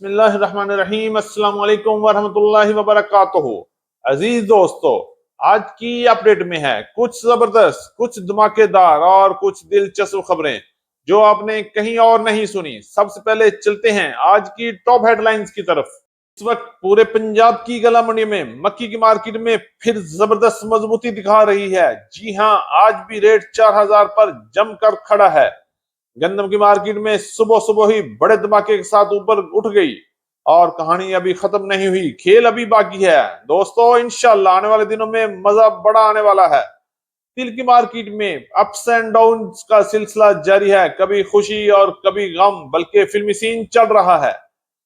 بسم اللہ الرحمن الرحیم۔ السلام علیکم ورحمۃ اللہ وبرکاتہ۔ عزیز دوستو، آج کی اپڈیٹ میں ہے کچھ زبردست، کچھ دھماکے دار اور کچھ دلچسپ خبریں جو آپ نے کہیں اور نہیں سنی۔ سب سے پہلے چلتے ہیں آج کی ٹاپ ہیڈ لائنز کی طرف۔ اس وقت پورے پنجاب کی گلا منڈی میں، مکی کی مارکیٹ میں پھر زبردست مضبوطی دکھا رہی ہے۔ جی ہاں آج بھی ریٹ چار ہزار پر جم کر کھڑا ہے۔ گندم کی مارکیٹ میں صبح صبح ہی بڑے دھماکے کے ساتھ اوپر اٹھ گئی اور کہانی ابھی ختم نہیں ہوئی، کھیل ابھی باقی ہے۔ دوستو، انشاءاللہ آنے والے دنوں میں مزہ بڑا آنے والا ہے۔ تل کی مارکیٹ میں اپس اینڈ ڈاؤن کا سلسلہ جاری ہے۔ کبھی خوشی اور کبھی غم، بلکہ فلمی سین چل رہا ہے۔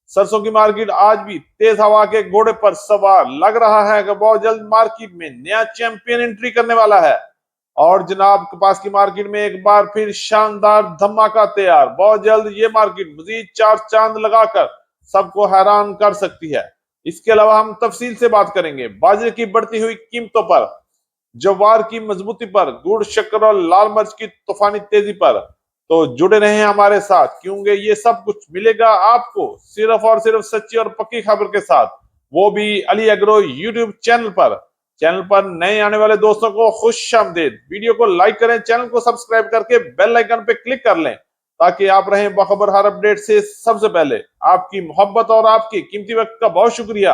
سرسوں کی مارکیٹ آج بھی تیز ہوا کے گھوڑے پر سوار لگ رہا ہے کہ بہت جلد مارکیٹ میں نیا چیمپئن انٹری کرنے والا ہے۔ اور جناب کپاس کی مارکیٹ میں ایک بار پھر شاندار دھماکہ تیار۔ بہت جلد یہ مارکیٹ مزید چار چاند لگا کر سب کو حیران کر سکتی ہے۔ اس کے علاوہ ہم تفصیل سے بات کریں گے۔ باجرے کی بڑھتی ہوئی قیمتوں پر، جوار کی مضبوطی پر، گڑ، شکر اور لال مرچ کی طوفانی تیزی پر۔ تو جڑے رہے ہمارے ساتھ، کیونکہ یہ سب کچھ ملے گا آپ کو صرف اور صرف سچی اور پکی خبر کے ساتھ۔ وہ بھی علی اگرو یوٹیوب چینل پر۔ چینل پر نئے آنے والے دوستوں کو خوش آمدید۔ ویڈیو کو لائک کریں، چینل کو سبسکرائب کر کے بیل آئیکن پہ کلک کر لیں تاکہ آپ رہیں باخبر ہر اپڈیٹ سے سب سے پہلے۔ آپ کی محبت اور آپ کی قیمتی وقت کا بہت شکریہ۔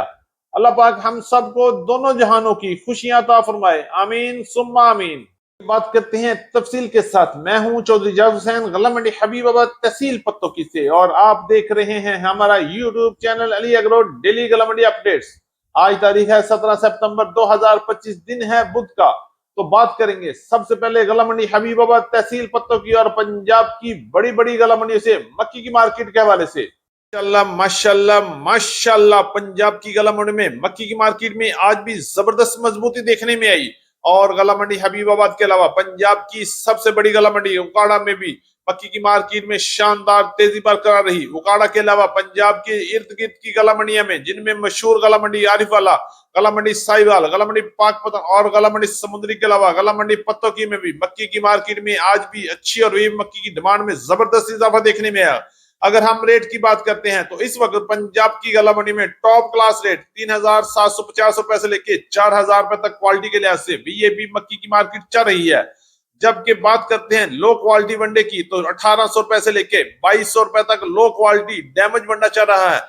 اللہ پاک ہم سب کو دونوں جہانوں کی خوشیاں عطا فرمائے۔ آمین، ثم آمین۔ بات کرتے ہیں تفصیل کے ساتھ۔ میں ہوں چودھری جاز حسین غلہ منڈی حبیب آباد تحصیل پتوں کی سے۔ اور آپ دیکھ رہے ہیں ہمارا YouTube channel Ali agro daily غلہ منڈی اپڈیٹس۔ آج تاریخ ہے سترہ سپتمبر دو ہزار پچیس، دن ہے بدھ کا۔ تو بات کریں گے، سب سے پہلے غلہ منڈی حبیب آباد تحصیل پتوں کی اور پنجاب کی بڑی بڑی غلہ منڈی سے، مکی کی مارکیٹ کے حوالے سے۔ ماشاءاللہ ماشاءاللہ ماشاءاللہ، پنجاب کی غلہ منڈی میں، مکی کی مارکیٹ میں آج بھی زبردست مضبوطی دیکھنے میں آئی۔ اور غلہ منڈی حبیب آباد کے علاوہ، پنجاب کی سب سے بڑی غلہ منڈی اکاڑا میں بھی مکی کی مارکیٹ میں شاندار تیزی برقرار رہی۔ اکاڑا کے علاوہ پنجاب کے ارد گرد کی غلہ منڈیاں میں، جن میں مشہور غلہ منڈی عارف والا غلہ منڈی سائی وال غلہ منڈی پاک پتن اور غلہ منڈی سمندری کے علاوہ غلہ منڈی پتوں کی میں بھی۔ مکی کی مارکیٹ میں آج بھی اچھی اور ویب مکی کی ڈیمانڈ میں زبردست اضافہ دیکھنے میں آیا۔ اگر ہم ریٹ کی بات کرتے ہیں تو اس وقت پنجاب کی غلہ منڈی میں ٹاپ کلاس ریٹ تین ہزار سات سو پچاس روپے سے لے کے چار ہزار روپے تک کوالٹی کے لحاظ سے بھی یہ بھی مکی کی مارکیٹ چل رہی ہے۔ جبکہ بات کرتے ہیں لو کوالٹی ونڈے کی، تو اٹھارہ سو روپے سے لے کے بائیس سو روپے تک لو کوالٹی ڈیمیج ونڈا چل رہا ہے۔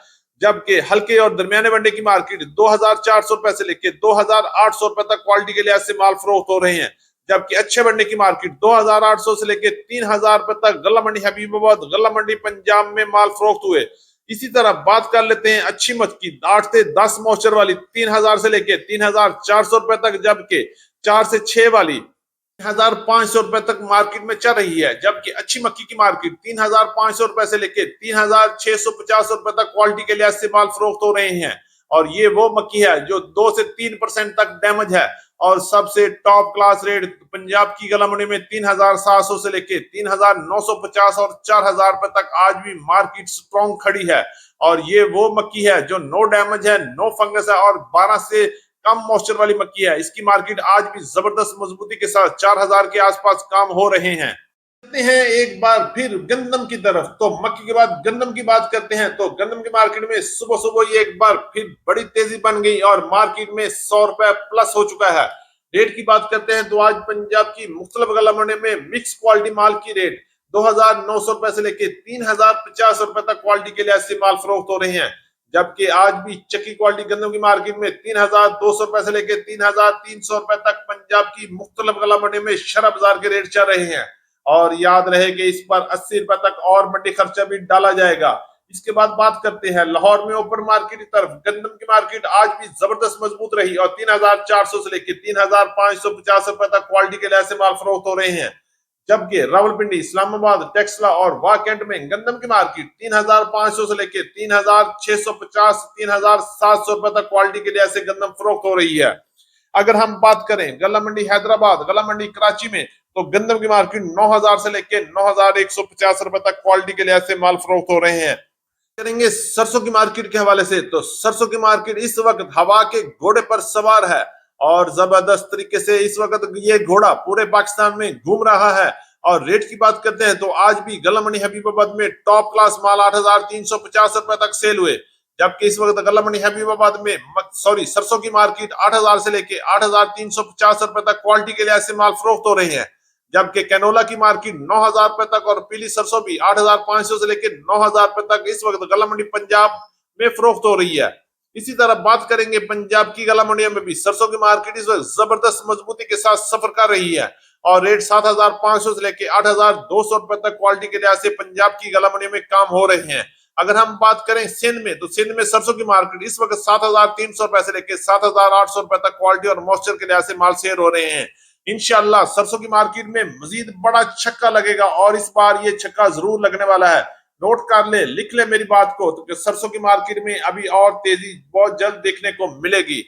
جبکہ ہلکے اور درمیانے ونڈے کی مارکیٹ دو ہزار چار سو روپے سے لے کے دو ہزار آٹھ سو روپے تک کوالٹی کے لحاظ سے مال فروخت ہو رہے ہیں۔ جبکہ اچھے ونڈے کی مارکیٹ دو ہزار آٹھ سو سے لے کے تین ہزار روپے تک غلہ منڈی حبیب آباد، غلہ منڈی پنجاب میں مال فروخت ہوئے۔ اسی طرح بات کر لیتے ہیں اچھی مت کی، آٹھ سے دس موچر والی تین ہزار سے لے کے تین ہزار چار سو روپے تک، جبکہ چار سے چھ والی ہزار پانچ سو روپے تک مارکیٹ میں چل رہی ہے، جبکہ اچھی مکی کی مارکیٹ تین ہزار پانچ سو روپے سے لے کے تین ہزار چھ سو پچاس روپے تک کوالٹی کے لحاظ سے مال فروخت ہو رہے ہیں۔ اور یہ وہ مکی ہے جو دو سے تین پرسنٹ تک ڈیمیج ہے۔ اور سب سے ٹاپ کلاس ریٹ پنجاب کی گلا منڈی میں تین ہزار سات سو سے لے کے تین ہزار نو سو پچاس اور چار ہزار روپے تک آج بھی مارکیٹ سٹرونگ کھڑی ہے۔ اور یہ وہ مکی ہے جو نو ڈیمیج ہے نو فنگس ہے اور بارہ سے کم موسچر والی مکی ہے۔ اس کی مارکیٹ آج بھی زبردست مضبوطی کے ساتھ چار ہزار کے آس پاس کام ہو رہے ہیں۔ ہیں ایک بار پھر گندم کی طرف۔ تو مکی کے بعد گندم کی بات کرتے ہیں۔ تو گندم کی مارکیٹ میں صبح صبح یہ ایک بار پھر بڑی تیزی بن گئی اور مارکیٹ میں سو روپے پلس ہو چکا ہے۔ ریٹ کی بات کرتے ہیں تو آج پنجاب کی مختلف گلا منڈی میں مکس کوالٹی مال کی ریٹ۔ دو ہزار نو سو روپے سے لے کے تین ہزار پچاس روپے تک کوالٹی کے لحاظ سے مال فروخت ہو رہے ہیں۔ جبکہ آج بھی چکی کوالٹی گندم کی مارکیٹ میں تین ہزار دو سو روپے سے لے کے تین ہزار تین سو روپے تک پنجاب کی مختلف گلا منڈی میں شرح بازار کے ریٹ چل رہے ہیں۔ اور یاد رہے کہ اس پر اسی روپے تک اور منڈی خرچہ بھی ڈالا جائے گا۔ اس کے بعد بات کرتے ہیں، لاہور میں اوپر مارکیٹ کی طرف گندم کی مارکیٹ آج بھی زبردست مضبوط رہی اور تین ہزار چار سو سے لے کے تین ہزار پانچ سو پچاس روپے تک کوالٹی کے لحاظ سے مال فروخت ہو رہے ہیں۔ جبکہ راول پنڈی اسلام آباد، ٹیکسلا اور واکنڈ میں گندم کی مارکیٹ تین ہزار پانچ سو سے لے کے تین ہزار چھ سو پچاس، تین ہزار سات سو روپے تک کوالٹی کے لحاظ سے گندم فروخت ہو رہی ہے۔ اگر ہم بات کریں گلا منڈی حیدرآباد گلا منڈی کراچی میں، تو گندم کی مارکیٹ نو ہزار سے لے کے نو ہزار ایک سو پچاس روپے تک کوالٹی کے لحاظ سے مال فروخت ہو رہے ہیں۔ کریں گے سرسوں کی مارکیٹ کے حوالے سے، تو سرسوں کی مارکیٹ اس وقت ہوا کے گھوڑے پر سوار ہے۔ اور زبردست طریقے سے اس وقت یہ گھوڑا پورے پاکستان میں گھوم رہا ہے اور ریٹ کی بات کرتے ہیں تو آج بھی گلا منڈی حبیب آباد میں ٹاپ کلاس مال آٹھ ہزار تین سو پچاس روپے تک سیل ہوئے، جبکہ اس وقت گلا منڈی حبیب آباد میں سوری سرسوں کی مارکیٹ آٹھ ہزار سے لے کے آٹھ ہزار تین سو پچاس روپے تک کوالٹی کے لحاظ سے مال فروخت ہو رہے ہیں، جبکہ کینولا کی مارکیٹ نو ہزار روپے تک اور پیلی سرسوں بھی آٹھ ہزار پانچ سو سے لے کے نو ہزار روپے تک اس وقت گلامنی پنجاب میں فروخت ہو رہی ہے۔ اسی طرح بات کریں گے پنجاب کی گلا منڈیوں میں بھی۔ سرسوں کی مارکیٹ اس وقت زبردست مضبوطی کے ساتھ سفر کر رہی ہے اور ریٹ سات ہزار پانچ سو سے لے کے آٹھ ہزار دو سو روپے تک کوالٹی کے لحاظ سے پنجاب کی گلا منڈیوں میں کام ہو رہے ہیں۔ اگر ہم بات کریں سندھ میں، تو سندھ میں سرسوں کی مارکیٹ اس وقت سات ہزار تین سو روپے سے لے کے سات ہزار آٹھ سو روپے تک کوالٹی اور موسچر کے لحاظ سے مال سیر ہو رہے ہیں۔ انشاءاللہ سرسوں کی مارکیٹ میں مزید بڑا چھکا لگے گا اور اس بار یہ چھکا ضرور لگنے والا ہے۔ نوٹ کر لے، لکھ لے میری بات کو، تو سرسوں کی مارکیٹ میں ابھی اور تیزی، بہت جلد دیکھنے کو ملے گی۔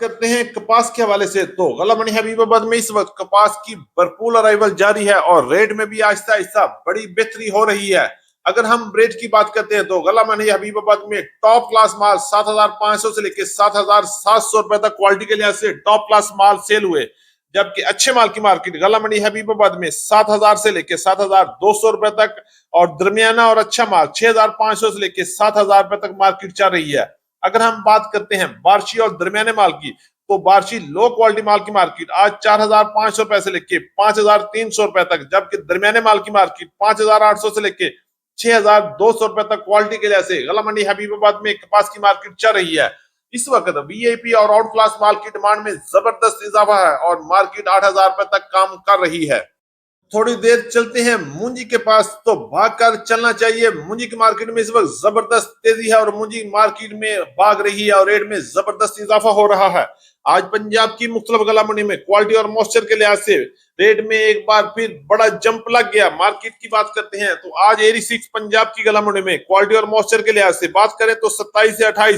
کرتے ہیں کپاس کے حوالے سے تو غلہ منی حبیب آباد میں اس وقت کپاس کی برپول ارائیول جاری ہے اور ریٹ میں بھی آہستہ آہستہ بڑی بہتری ہو رہی ہے۔ اگر ہم ریٹ کی بات کرتے ہیں تو غلہ منی حبیب آباد میں ٹاپ کلاس مال سات ہزار پانچ سو سے لے کے سات ہزار سات سو روپے تک کوالٹی کے لحاظ سے ٹاپ کلاس مال سیل ہوئے۔ جبکہ اچھے مال کی مارکیٹ غلہ منڈی حبیب آباد میں سات ہزار سے لے کے سات ہزار دو سو روپے تک اور درمیانہ اور اچھا مال چھ ہزار پانچ سو سے لے کے سات ہزار روپے تک مارکیٹ چل رہی ہے۔ اگر ہم بات کرتے ہیں بارشی اور درمیانے مال کی، تو بارشی لو کوالٹی مال کی مارکیٹ آج چار ہزار پانچ سو روپے سے لے کے پانچ ہزار تین سو روپے تک، جبکہ درمیانے مال کی مارکیٹ پانچ ہزار آٹھ سو سے لے کے چھ ہزار دو سو روپے تک کوالٹی کے لحاظ سے غلہ منڈی حبیب آباد میں کپاس کی مارکیٹ چل رہی ہے۔ اس وقت وی آئی پی اور آؤٹ کلاس مال کی ڈیمانڈ میں زبردست اضافہ ہے اور مارکیٹ آٹھ ہزار روپے تک کام کر رہی ہے۔ تھوڑی دیر چلتے ہیں مونجی کے پاس تو بھاگ کر چلنا چاہیے۔ مونجی کی مارکیٹ میں اس وقت زبردست تیزی ہے اور مونجی مارکیٹ میں بھاگ رہی ہے اور ریٹ میں زبردست اضافہ ہو رہا ہے۔ آج پنجاب کی مختلف گلا منڈی میں کوالٹی اور موسچر کے لحاظ سے ریٹ میں ایک بار پھر بڑا جمپ لگ گیا۔ مارکیٹ کی بات کرتے ہیں تو آج ایری سکس پنجاب کی گلا منڈی میں کوالٹی اور موسچر کے لحاظ سے بات کریں تو ستائیس سے اٹھائیس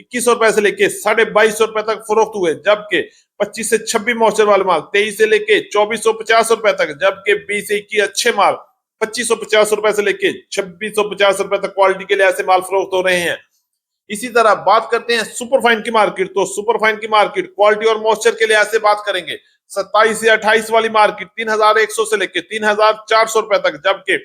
اکیس سو روپے سے لے کے ساڑھے بائیس سو روپے تک فروخت ہوئے، جبکہ پچیس سے چھبیس موچر والے مال، تیئیس سے لے کے چوبیس سو پچاس روپے تک، جبکہ بیس سے اکیس اچھے مال، پچیس سو پچاس روپے سے لے کے چھبیس سو پچاس روپے تک کوالٹی کے لحاظ سے مال فروخت ہو رہے ہیں۔ اسی طرح بات کرتے ہیں سپر فائن کی مارکیٹ تو سپر فائن کی مارکیٹ کوالٹی اور موسچر کے لحاظ سے بات کریں گے۔ ستائیس سے اٹھائیس والی مارکیٹ تین ہزار ایک سو سے لے کے تین ہزار چار سو روپے تک، جبکہ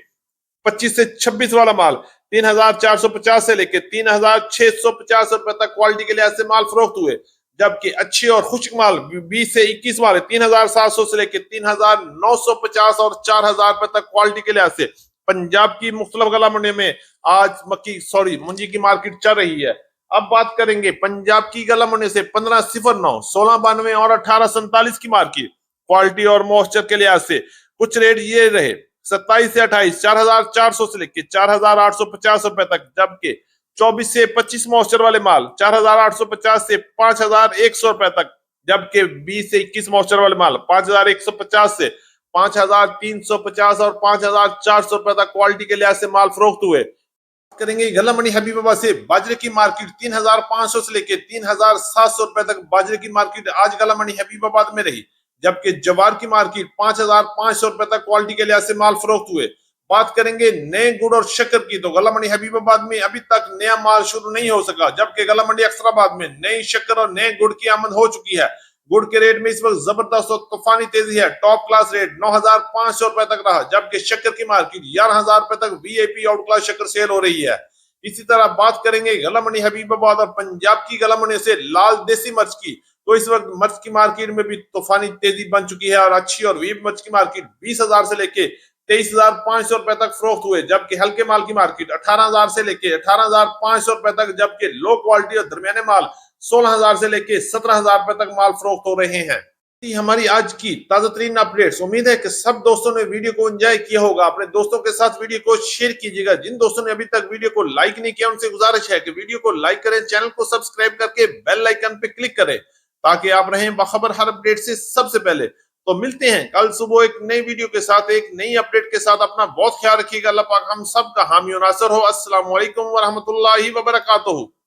پچیس سے چھبیس والا مال، تین ہزار چار سو پچاس سے لے کے تین ہزار چھ سو پچاس روپے تک کوالٹی کے لحاظ سے مال فروخت ہوئے، جبکہ اچھی اور خشک مال، بیس سے اکیس والے تین ہزار سات سو سے لے کے تین ہزار نو سو پچاس اور چار ہزار روپے تک کوالٹی کے لحاظ سے پنجاب کی مختلف گلا منڈی میں آج مکی، سوری، منجی کی مارکیٹ چل رہی ہے۔ اب بات کریں گے پنجاب کی گلا منڈی سے پندرہ صفر نو، سولہ بانوے اور اٹھارہ سنتالیس کی مارکیٹ کوالٹی اور موسچر کے لحاظ سے کچھ ریٹ یہ رہے۔ ستائیس سے اٹھائیس، چار ہزار چار سو سے لے کے چار ہزار آٹھ سو پچاس روپے تک، جبکہ چوبیس سے پچیس موسچر والے مال، چار ہزار آٹھ سو پچاس سے پانچ ہزار ایک سو روپے تک، جبکہ بیس سے اکیس موسچر والے مال، پانچ ہزار ایک سو پچاس سے پانچ ہزار تین سو پچاس اور پانچ ہزار چار سو روپے تک کوالٹی کے لحاظ سے مال فروخت ہوئے۔ کریں گے گلا منی حبیب آباد سے، باجرے کی مارکیٹ تین ہزار پانچ سو سے لے کے تین ہزار سات سو روپے تک باجرے کی مارکیٹ آج گلا منی حبیب آباد میں رہی۔ جبکہ جوار کی مارکیٹ پانچ ہزار پانچ سو روپے تک کوالٹی کے لحاظ سے مال فروخت ہوئے۔ بات کریں گے نئے گڑ اور شکر کی، تو غلہ منڈی حبیب آباد میں ابھی تک نیا مال شروع نہیں ہو سکا، جبکہ غلہ منڈی اکثر آباد میں نئی شکر اور نئے گڑ کی آمد ہو چکی ہے۔ گڑ کے ریٹ میں اس وقت زبردست اور طوفانی تیزی ہے۔ ٹاپ کلاس ریٹ نو ہزار پانچ سو روپے تک رہا، جبکہ شکر کی مارکیٹ گیارہ ہزار روپے تک V A P out class شکر سیل ہو رہی ہے۔ اسی طرح بات کریں گے غلہ منڈی حبیب آباد اور پنجاب کی غلہ منڈی سے لال دیسی مرچ کی۔ تو اس وقت مرچ کی مارکیٹ میں بھی طوفانی تیزی بن چکی ہے اور اچھی اور ویب مرچ کی مارکیٹ بیس ہزار سے لے کے تیئیس ہزار پانچ سو روپے تک فروخت ہوئے، جبکہ ہلکے مال کی مارکیٹ اٹھارہ ہزار سے لے کے اٹھارہ ہزار پانچ سو روپے تک، جبکہ لو کوالٹی اور درمیانے مال سولہ ہزار سے لے کے سترہ ہزار روپے تک مال فروخت ہو رہے ہیں۔ جی، ہماری آج کی تازہ ترین اپڈیٹس امید ہے کہ سب دوستوں نے ویڈیو کو انجوائے کیا ہوگا۔ اپنے دوستوں کے ساتھ ویڈیو کو شیئر کیجیے گا۔ جن دوستوں نے ابھی تک ویڈیو کو لائک نہیں کیا، ان سے گزارش ہے کہ ویڈیو کو لائک کریں، چینل کو سبسکرائب کر کے بیل آئیکن پہ کلک کریں۔ تاکہ آپ رہیں باخبر ہر اپڈیٹ سے سب سے پہلے۔ تو ملتے ہیں کل صبح ایک نئی ویڈیو کے ساتھ، ایک نئی اپڈیٹ کے ساتھ۔ اپنا بہت خیال رکھیے گا۔ اللہ پاک ہم سب کا حامی و ناصر ہو۔ السلام علیکم ورحمۃ اللہ وبرکاتہ۔